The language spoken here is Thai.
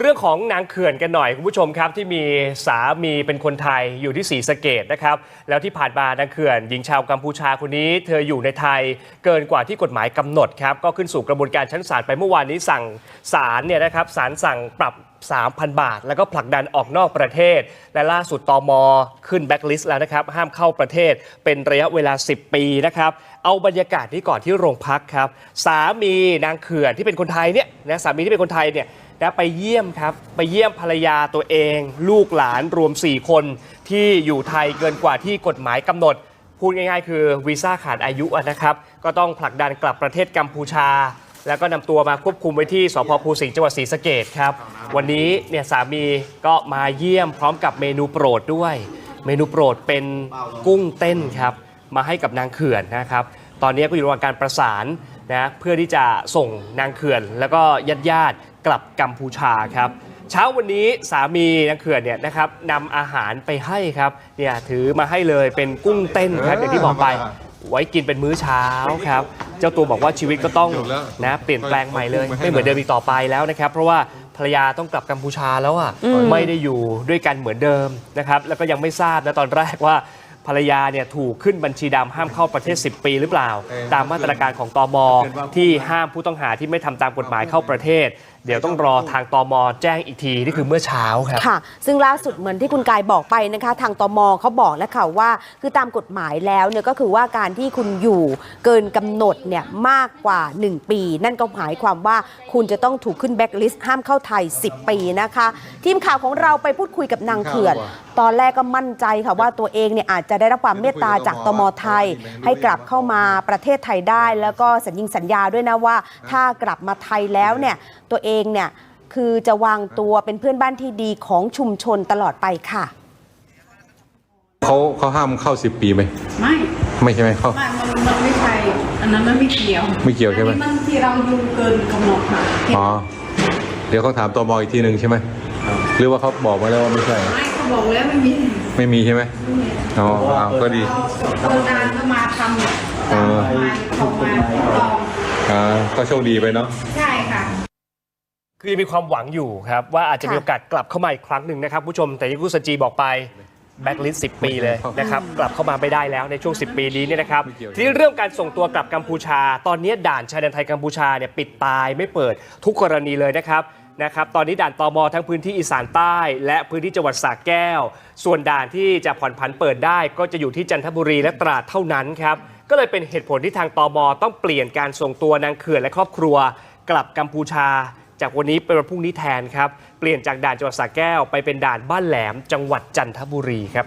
เรื่องของนางเขื่อนกันหน่อยคุณผู้ชมครับ ที่มีสามีเป็นคนไทยอยู่ที่ศรีสะเกดนะครับแล้วที่ผ่านมานางเขื่อน หญิงชาวกัมพูชาคนนี้ เธออยู่ในไทยเกินกว่าที่กฎหมายกำหนดครับก็ขึ้นสู่กระบวนการชั้นศาลไปเมื่อวานนี้สั่งศาลเนี่ยนะครับศาลสั่งปรับ 3,000 บาท แล้วก็ผลักดันออกนอกประเทศ และล่าสุดตอมอขึ้นแบ็คลิสต์แล้วนะครับห้ามเข้าประเทศเป็นระยะเวลา 10 ปีนะครับเอาบรรยากาศนี้ก่อนที่โรงพักครับสามีนางเขื่อนที่เป็นคนไทยเนี่ยนะสามีที่เป็นคนไทยเนี่ยนะไปเยี่ยมครับไปเยี่ยมภรรยาตัวเอง ลูกหลานรวม 4 คนที่อยู่ไทยเกินกว่าที่กฎหมายกำหนด พูดง่ายๆ คือวีซ่าขาดอายุนะครับ ก็ต้องผลักดันกลับประเทศกัมพูชา แล้วก็นำตัวมาควบคุมไว้ที่สพภูสิงห์จังหวัดศรีสะเกดครับ วันนี้เนี่ยสามีก็มาเยี่ยมพร้อมกับเมนูโปรดด้วย เมนูโปรดเป็นกุ้งเต้นครับ มาให้กับนางเขื่อนนะครับ ตอนนี้ก็อยู่ระหว่างการประสานนะเพื่อที่จะส่งนางเขื่อน แล้วก็ญาติญาติๆกลับกัมพูชาครับ เช้าวันนี้สามีนางเขื่อนเนี่ยนะครับนำอาหารไปให้ครับเนี่ยถือมาให้เลยเป็นกุ้งเต้นครับอย่างที่บอกไป ไว้กินเป็นมื้อเช้าครับ เจ้าตัวบอกว่าชีวิตก็ต้องนะเปลี่ยนแปลงใหม่เลย ไม่เหมือนเดิมอีกต่อไปแล้วนะครับ เพราะว่าภรรยาต้องกลับกัมพูชาแล้วอะไม่ได้อยู่ด้วยกันเหมือนเดิมนะครับแล้วก็ยังไม่ทราบนะตอนแรกว่าภรรยาเนี่ยถูกขึ้นบัญชีดำห้ามเข้าประเทศ 10 ปีหรือเปล่า ตามมาตรการของตมที่ห้ามผู้ต้องหาที่ไม่ทำตามกฎหมายเข้าประเทศ เดี๋ยวต้องรอทางตมแจ้งอีกที นี่คือเมื่อเช้าครับ ค่ะ ซึ่งล่าสุดเหมือนที่คุณกายบอกไปนะคะ ทางตมเขาบอกแล้วค่ะว่า คือตามกฎหมายแล้วเนี่ยก็คือว่าการที่คุณอยู่เกินกำหนดเนี่ยมากกว่า 1 ปี นั่นก็หมายความว่าคุณจะต้องถูกขึ้นแบ็กลิสต์ห้ามเข้าไทย 10 ปีนะคะ ทีมข่าวของเราไปพูดคุยกับนางเขื่อน ตอนแรกก็มั่นใจค่ะว่าตัวเองเนี่ยอาจจะได้รับความเมตตาจากตมไทย ให้กลับเข้ามาประเทศไทยได้ แล้วก็สัญญิงสัญญาด้วยนะว่า ถ้ากลับมาไทยแล้วเนี่ยตัวเองเนี่ยคือจะวางตัวเป็นเพื่อนบ้านที่ดีของชุมชนตลอดไปค่ะ เขาเขาห้ามเข้าสิบปีไหมไม่ ไม่ใช่ไหมเขา ไม่มันมันไม่ใช่ อันนั้นมันไม่เกี่ยวไม่เกี่ยวใช่ไหม อันนี้มันที่เราอยู่เกินกำหนดค่ะอ๋อ เดี๋ยวเขาถามตมอีกทีหนึ่งใช่ไหมหรือว่าเขาบอกมาแล้วว่าไม่ใช่ ไม่เขาบอกแล้วไม่มีไม่มีใช่ไหมอ๋ออ้าวก็ดีโรงงานก็มาทำตามกฎหมายของมาถูกต้องอ่าก็โชคดีไปเนาะ ใช่ ค่ะคือยังมีความหวังอยู่ครับ ว่าอาจจะค่ะมีโอกาสกลับเข้ามาอีกครั้งหนึ่งนะครับผู้ชมแต่อยังคุณสจีบอกไปแบ็กลิสต์10 ปีเลยนะครับ กลับเข้ามาไม่ได้แล้วในช่วง 10 ปีนี้เนี่ยนะครับ ทีนี้เรื่องการส่งตัวกลับกัมพูชา ตอนนี้ด่านชายแดนไทยกัมพูชาเนี่ยปิดตายไม่เปิดทุกกรณีเลยนะครับนะครับตอนนี้ด่านตมทั้งพื้นที่อีสานใต้ และพื้นที่จังหวัดสระแก้ว ส่วนด่านที่จะผ่อนผันเปิดได้ ก็จะอยู่ที่จันทบุรีและตราดเท่านั้นครับก็เลยเป็นเหตุผลที่ทางตมต้องเปลี่ยนการส่งตัวนางเขื่อนและครอบครัว กลับกัมพูชา จากวันนี้เป็นวันพรุ่งนี้แทนครับ เปลี่ยนจากด่านจังหวัดสระแก้วไปเป็นด่านบ้านแหลมจังหวัดจันทบุรีครับ